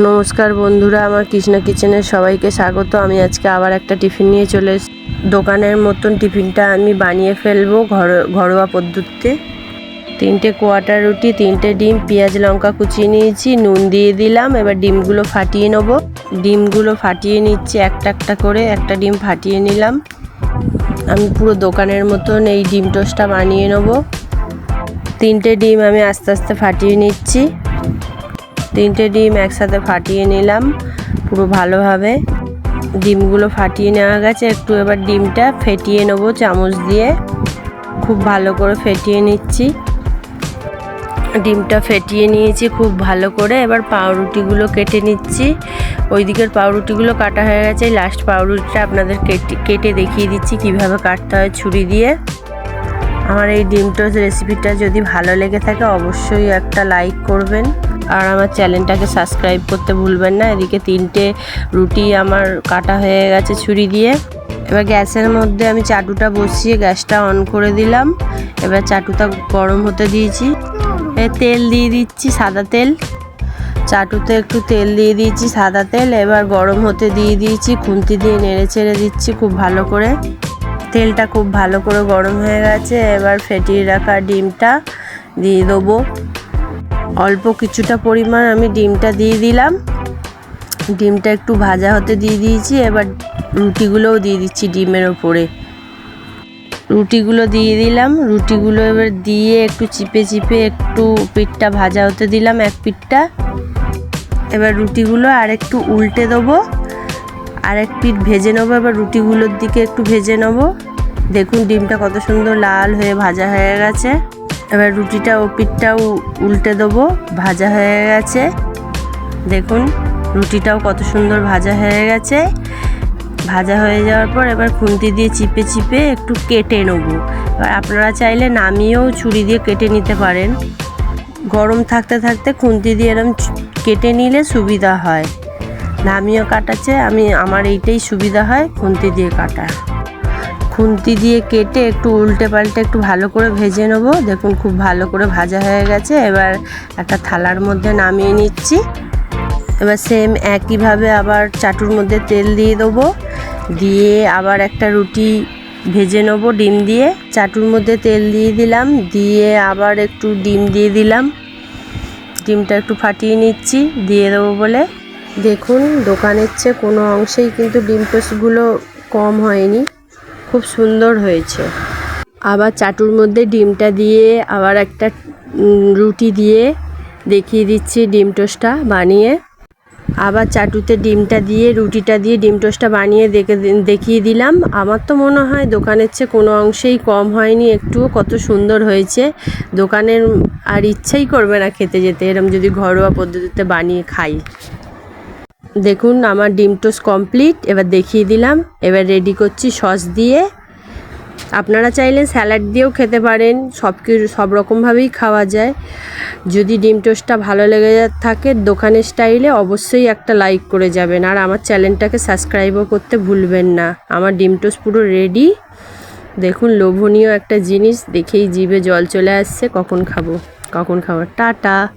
নমস্কার বন্ধুরা, আমার কৃষ্ণা কিচেনের সবাইকে স্বাগত। আমি আজকে আবার একটা টিফিন নিয়ে চলে দোকানের মতন টিফিনটা আমি বানিয়ে ফেলব ঘর, ঘরোয়া পদ্ধতিতে। তিনটে কোয়াটার রুটি, তিনটে ডিম, পেঁয়াজ লঙ্কা কুচিয়ে নিয়েছি, নুন দিয়ে দিলাম। এবার ডিমগুলো ফাটিয়ে নেব। ডিমগুলো ফাটিয়ে নিচ্ছি, একটা একটা করে একটা ডিম ফাটিয়ে নিলাম। আমি পুরো দোকানের মতন এই ডিম টোস্টটা বানিয়ে নেব। তিনটে ডিম আমি আস্তে আস্তে ফাটিয়ে নিচ্ছি। তিনটে ডিম একসাথে ফাটিয়ে নিলাম, পুরো ভালোভাবে। ডিমগুলো ফাটিয়ে নেওয়া গেছে, একটু এবার ডিমটা ফেটিয়ে নেব চামচ দিয়ে। খুব ভালো করে ফেটিয়ে নিচ্ছি। ডিমটা ফেটিয়ে নিয়েছি খুব ভালো করে, এবার পাউরুটিগুলো কেটে নিচ্ছি। ওই দিকের পাউরুটিগুলো কাটা হয়ে গেছে লাস্ট পাউরুটিটা আপনাদের কেটে কেটে দেখিয়ে দিচ্ছি কীভাবে কাটতে হয় ছুরি দিয়ে। আমার এই ডিম টোস্ট রেসিপিটা যদি ভালো লেগে থাকে, অবশ্যই একটা লাইক করবেন। আর আমার চ্যানেলটাকে সাবস্ক্রাইব করতে ভুলবেন না। এদিকে তিনটে রুটি আমার কাটা হয়ে গেছে ছুরি দিয়ে। এবার গ্যাসের মধ্যে আমি চাটুটা বসিয়ে গ্যাসটা অন করে দিলাম। এবার চাটুটা গরম হতে দিয়েছি। তেল দিয়ে দিচ্ছি সাদা তেল। চাটুতে একটু তেল দিয়ে দিয়েছি সাদা তেল। এবার গরম হতে দিয়ে দিয়েছি। খুন্তি দিয়ে নেড়ে চেড়ে দিচ্ছি খুব ভালো করে। তেলটা খুব ভালো করে গরম হয়ে গেছে, এবার ফেটিয়ে রাখা ডিমটা দিয়ে দেবো। অল্প কিছুটা পরিমাণ আমি ডিমটা দিয়ে দিলাম। ডিমটা একটু ভাজা হতে দিয়ে দিয়েছি, এবার রুটিগুলোও দিয়ে দিচ্ছি ডিমের ওপরে। রুটিগুলো দিয়ে দিলাম, রুটিগুলো এবার দিয়ে একটু চিপে চিপে একটু পিঠটা ভাজা হতে দিলাম এক পিঠটা। এবার রুটিগুলো আর একটু উল্টে দেবো। আর এক পিঠ ভেজে নেব, এবার রুটিগুলোর দিকে একটু ভেজে নেব। দেখুন ডিমটা কত সুন্দর লাল হয়ে ভাজা হয়ে গেছে। এবার রুটিটা ও পিঠটাও উল্টে দেবো, ভাজা হয়ে গেছে। দেখুন রুটিটাও কত সুন্দর ভাজা হয়ে গেছে। ভাজা হয়ে যাওয়ার পর এবার খুন্তি দিয়ে চিপে চিপে একটু কেটে নেব। এবার আপনারা চাইলে নামিয়েও ছুরি দিয়ে কেটে নিতে পারেন। গরম থাকতে থাকতে খুন্তি দিয়ে এরম কেটে নিলে সুবিধা হয়। নামিয়েও কাটাচ্ছে, আমি আমার এইটাই সুবিধা হয়, খুন্তি দিয়ে কাটা। খুন্তি দিয়ে কেটে একটু উল্টে পাল্টে একটু ভালো করে ভেজে নেব। দেখুন খুব ভালো করে ভাজা হয়ে গেছে, এবার একটা থালার মধ্যে নামিয়ে নিচ্ছি। এবার সেম একইভাবে আবার চাটুর মধ্যে তেল দিয়ে দেবো। দিয়ে আবার একটা রুটি ভেজে নেব ডিম দিয়ে। চাটুর মধ্যে তেল দিয়ে দিলাম, দিয়ে আবার একটু ডিম দিয়ে দিলাম। ডিমটা একটু ফাটিয়ে নিচ্ছি, দিয়ে দেবো বলে। দেখুন, দোকানের চেয়ে কোনো অংশেই কিন্তু ডিম টোস্টগুলো কম হয়নি। খুব সুন্দর হয়েছে। আবার চাটুর মধ্যে ডিমটা দিয়ে আবার একটা রুটি দিয়ে দেখিয়ে দিচ্ছি ডিম টোস্টটা বানিয়ে। আবার চাটুতে ডিমটা দিয়ে, রুটিটা দিয়ে ডিম টোস্টটা বানিয়ে দেখে, দেখিয়ে দিলাম। আমার তো মনে হয় দোকানের চেয়ে কোনো অংশেই কম হয়নি। একটুও কত সুন্দর হয়েছে। দোকানের আর ইচ্ছাই করবে না খেতে যেতে। এরম যদি ঘরোয়া পদ্ধতিতে বানিয়ে খাই। দেখুন, আমার ডিম টোস্ট কমপ্লিট এবার দেখিয়ে দিলাম। এবার রেডি করছি সস দিয়ে। আপনারা চাইলে স্যালাড দিয়েও খেতে পারেন। সব কিছু সব রকমভাবেই খাওয়া যায়। যদি ডিম টোস্টটা ভালো লেগে থাকে দোকানের স্টাইলে অবশ্যই একটা লাইক করে যাবেন। আর আমার চ্যানেলটাকে সাবস্ক্রাইবও করতে ভুলবেন না। আমার ডিম টোস্ট পুরো রেডি দেখুন, লোভনীয় একটা জিনিস। দেখেই জিভে জল চলে আসছে। কখন খাব? কখন খাব? টাটা!